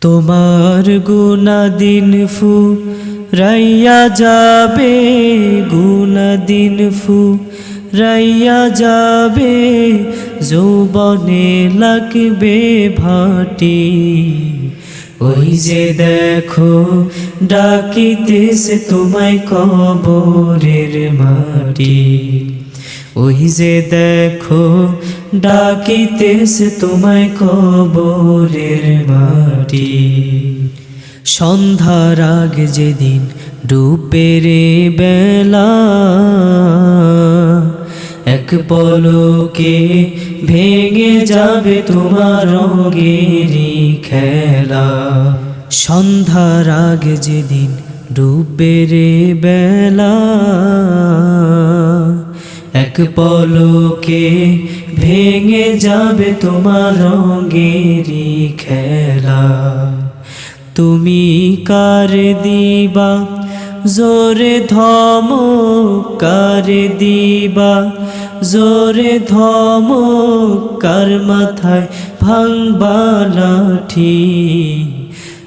তোমার গুনা দিন ফু, রাইয়া যাবে গুনা দিন ফু, রাইয়া যাবে, যৌবনে লাগবে ভাটি। ওই যে দেখো, ডাকিতেছে তোমায় কবরের মাটি। ওই যে দেখো ডাকিতেছে তোমায় কবরের মাটি। সন্ধ্যার আগে যেদিন ডুবে রে বেলা, এক পলকে ভেঙে যাবে তোমার রঙেরই খেলা। সন্ধ্যার আগে যেদিন ডুবে রে বেলা পলকে ভেঙে যাবে তোমার রঙেরই খেলা। তুমি কার দিবা? জোরে ধম কার দিবা? জোরে ধম কার মাথায় ভাঙবা লাঠি?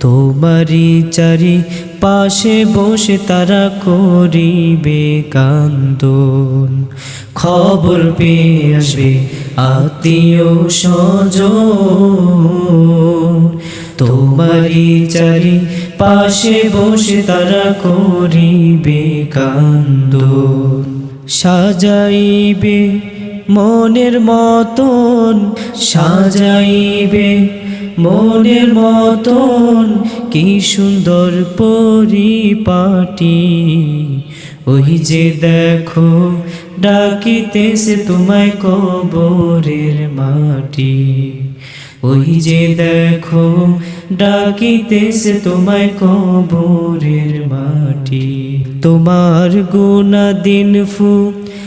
তোমারি চারি পাশে বসে তারা করিবে কান্দন। খবর পেয়ে আসবে আত্মীয় স্বজন। তোমারি চারি পাশে বসে তারা করিবে কান্দন। সাজাইবে মনের মতন, সাজাইবে মনের মতন, কি সুন্দর পরিপাটি। ওই যে দেখো, ডাকিতেছে তোমায় কবরের মাটি। ওই যে দেখো, ডাকিতেছে তোমায় কবরের মাটি। তোমার গুনা দিন ফু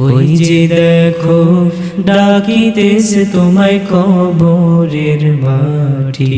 ওই যে দেখো ডাকিতেছে তোমায় কবরের মাটি।